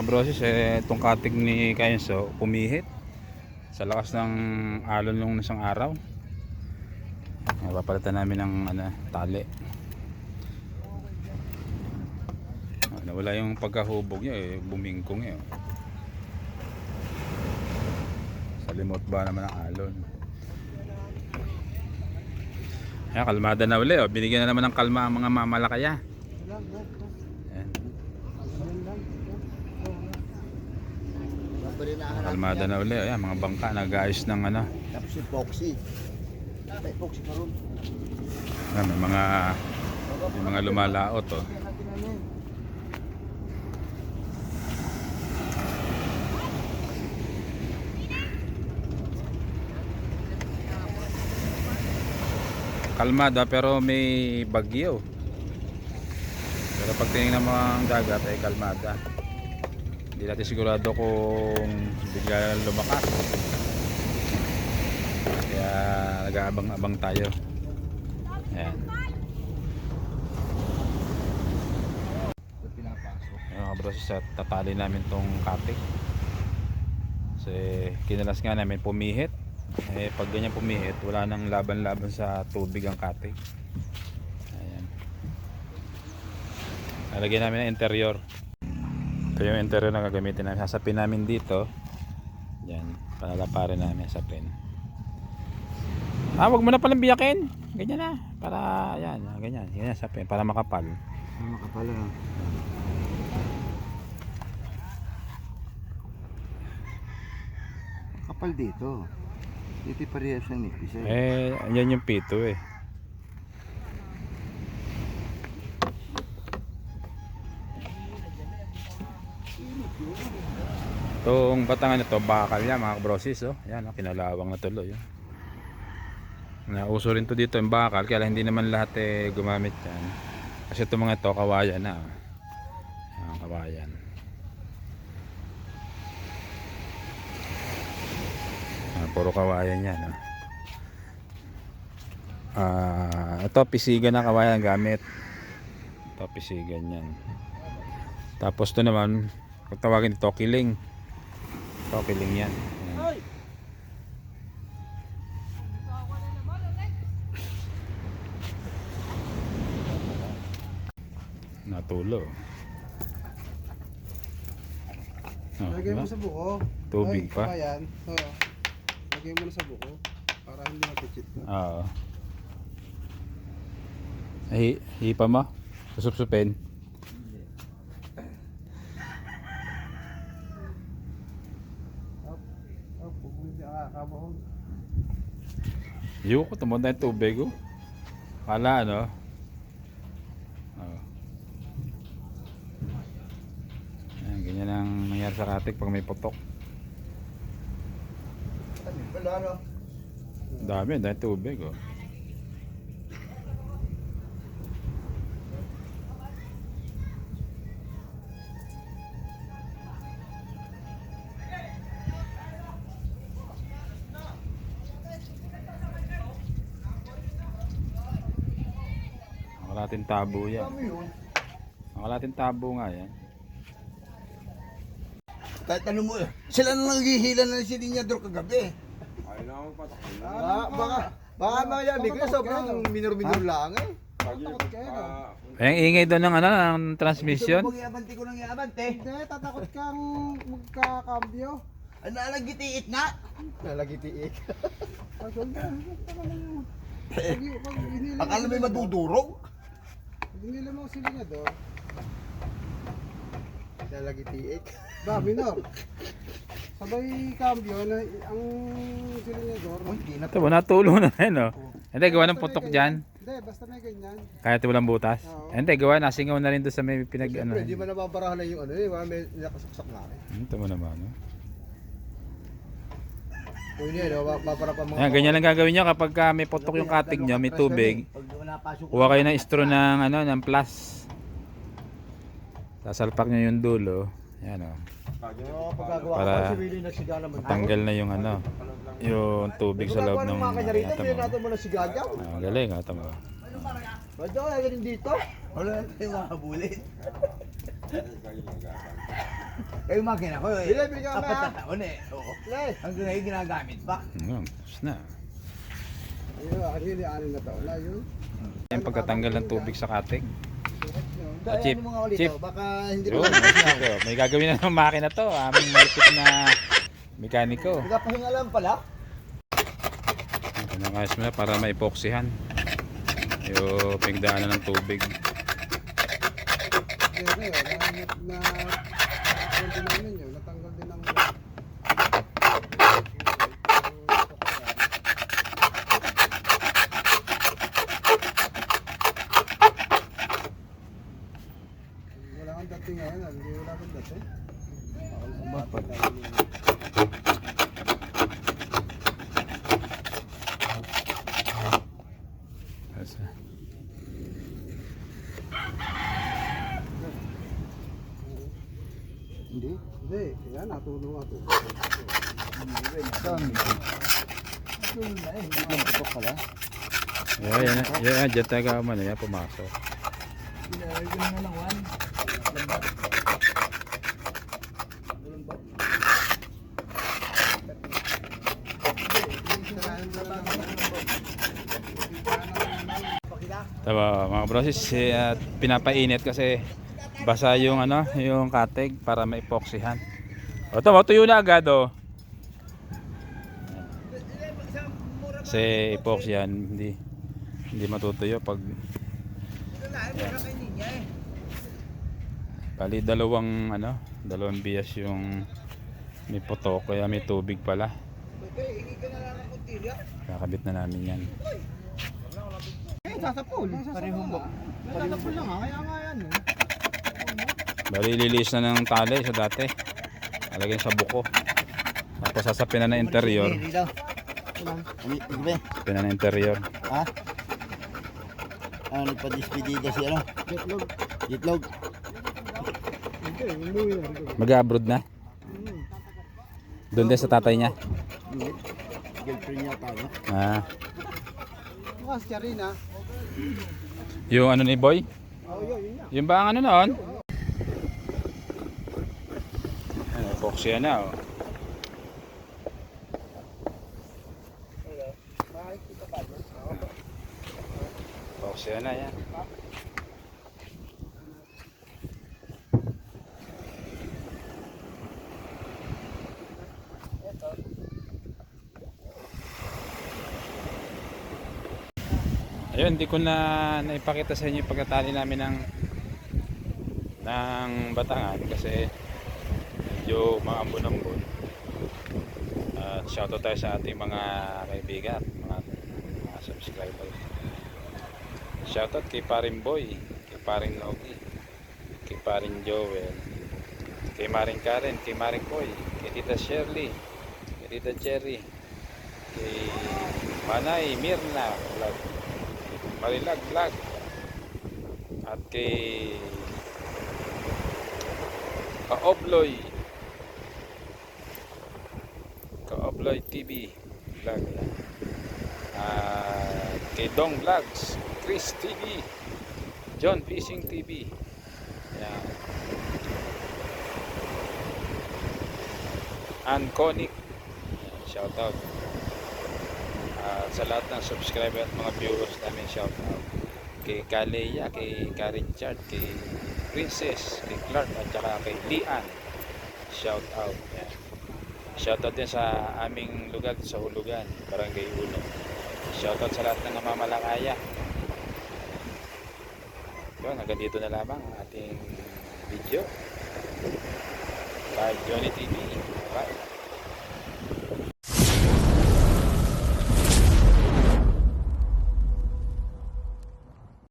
Mga broses, eh, itong katig ni Kainso, pumihit. Sa lakas ng alon nung isang araw. Eh, papalitan namin ng ano, tali. Ah, nawala yung pagkahubog niya, eh, bumingkong eh. Sa limot ba naman ang alon. Ayan, kalmada na uli. Oh. Binigyan na naman ng kalma ang mga mamalakaya. Ayan. Kalmada na uli. Ayan, mga bangka nag-aayos ng ano. Tapos si Foxy. May Foxy pa. Ayan, may mga may mga lumalaot oh. Kalmada pero may bagyo. Pero pag tinignan mo ang dagat ay kalmada. Hindi natin sigurado kung bigla lumakas. Kaya nag-aabang-abang tayo. Ayan. Mga bros, tatali namin tong katik. Kasi kinalas nga namin pumihit. Eh pag ganyan pumihit, wala nang laban-laban sa tubig ang katik. Ayan. Lalagyan namin ng interior. Ito yung interior na gagamitin namin. Sasapin namin dito. Yan. Palalaparin namin sa pin. Ah, wag mo na palang biyakin. Ganyan na. Para, yan. Ganyan. Ganyan sa pin. Para makapal. Ano ka pala? Kapal dito. Dito parehas ng nipis eh. Eh, yan yung pito eh. Itong batangan nito, bakal yan mga kabrosis. Oh. Yan, oh, kinalawang na tuloy. Oh. Nauso rin to dito yung bakal, kaya hindi naman lahat eh, gumamit yan. Kasi itong mga ito, kawayan na. oh. Yan, kawayan. Puro kawayan yan. Oh. Ah, ito pisigan na kawayan gamit. Ito pisigan yan. Tapos to naman, kung tawagin ito kiling. Ito kiling yan. Ayan. Natulo. Oh, Lagay mo diba? sa buko. Tubig Ay, pa? saka yan. Lagay mo na sa buko. Para hindi mapitchit ka. Oo. Ay, hipa mo? Susupsupin? Oh, pupunti ka kabahon. Yung ko, tumod na yung tubig oh. Kala ano? Oo. Ayan, ganyan ang nangyari sa katik pag may putok. Ang Dami, dahil tubig oh. Ang kalating tabo yan. Yun? Ang kalating tabo nga yan. Kahit ano mo, sila na naghihila na si Linyador kagabi. Ah, baka, baka mga yabi ko, sobrang minor-minor lang eh. Takot ka eh. no? Ay, ang ingay doon ng ano, ng transmission. Gusto mo mag-iabante ko ng iabante. Hindi, tatakot kang magkakambyo. Ang nalagitiit nga. Nalagitiit. Lang Akala may sila- madudurog. Pag hinila mo sila niya doon, Nalagitiit. ba, minor. Sabay cambio na ang sila niya doon. Oh, hindi na. Ito, natulong na rin oh. Hindi, gawa ng putok dyan. Hindi, basta may ganyan. Kahit walang butas. Oo. Hindi, gawa na. Singaw na rin doon sa may pinag ano. Siyempre, di ba nababarahan na yung ano eh, may nakasaksak na eh. Ito mo naman. Oh. O yun oh, papara pa mga... Ayan, ganyan lang gagawin nyo kapag ka may putok yung katig nyo, may tubig. Pag napasok Kuha kayo ng straw ng, ano, ng plus. Sasalpak nyo yung dulo. Ayan o. Oh. Para. Tanggal na yung ano, yung tubig sa loob ng hindi mo. na. Ah, galing, ito mo. Ba't daw kaya ganun dito? Wala na tayong makabulin. Kayo makina ko eh. Bili, bigyan mo Apat na. na taon eh. Oo. Lay. Hanggang ngayon ginagamit pa. Ayun, tapos na. Ayun, actually, anin na taon na yun. Yung pagkatanggal ng tubig sa katig. Ah, Dahil Chip, ano mga ulit Chip. to, baka hindi Yun, mo may, may gagawin na ng makina to. Aming malupit na mekaniko. Nagpahinga lang pala. Pinakayos mo na para maipoksihan. Yung pigdaanan ng tubig. Kayo, na, na, na, din namin yun, natanggal din ng... Wala kang dating ngayon, ah. hindi wala kang dating. Bakit? Tapos, Hindi? Hindi, yan, natulong ako. Yeah, yan, yan, yan, dyan taga man, yan, pumasok. Tama mga brosis, eh, at pinapainit kasi basa yung ano, yung katig para maipoksihan. O tama, tuyo na agad oh. Kasi epoxy yan, hindi hindi matutuyo pag Bali dalawang ano, dalawang bias yung may putok kaya may tubig pala. Kakabit na namin yan. Eh, sasapul. Parehong ba? Sasapul lang ha, kaya nga yan. Bali liliis na ng tali sa dati. Alagay sa buko. Tapos sasapin na ng interior. Sasapin na ng interior. Ha? Ano, nagpa-dispedida si ano? Jetlog. Itlog. Hindi, umuwi na. rin. Mag-abroad na. Doon din sa tatay niya. Girlfriend niya tayo. Ah, Mga si Charina. yung ano ni Boy? Oo, yun, yun ba ang ano noon? Epoxy na oh. Epoxy na yan. Ayun, hindi ko na naipakita sa inyo pagkatali namin ng ng batangan kasi medyo maambon-ambon. At shoutout tayo sa ating mga kaibigan, mga, mga subscribers. Shoutout kay Paring Boy, kay Paring Logi, kay Paring Joel, kay Maring Karen, kay Maring Boy, kay Tita Shirley, kay Tita Cherry, kay Manay Mirna Vlog, Marilag Vlog, at kay Kaobloy Kaobloy TV Vlog. At kay Dong Vlogs Chris TV John Fishing TV yan Ann Konik shout out at sa lahat ng subscriber at mga viewers namin shout out kay Kaleya, kay Ka Richard, kay Princess, kay Clark at saka kay Lian. Shout out. Shout out din sa aming lugar sa Hulugan, Barangay Uno. Shout out sa lahat ng namamalakaya. Yun, hanggang dito na lamang ang ating video. Bye, Johnny TV. Bye.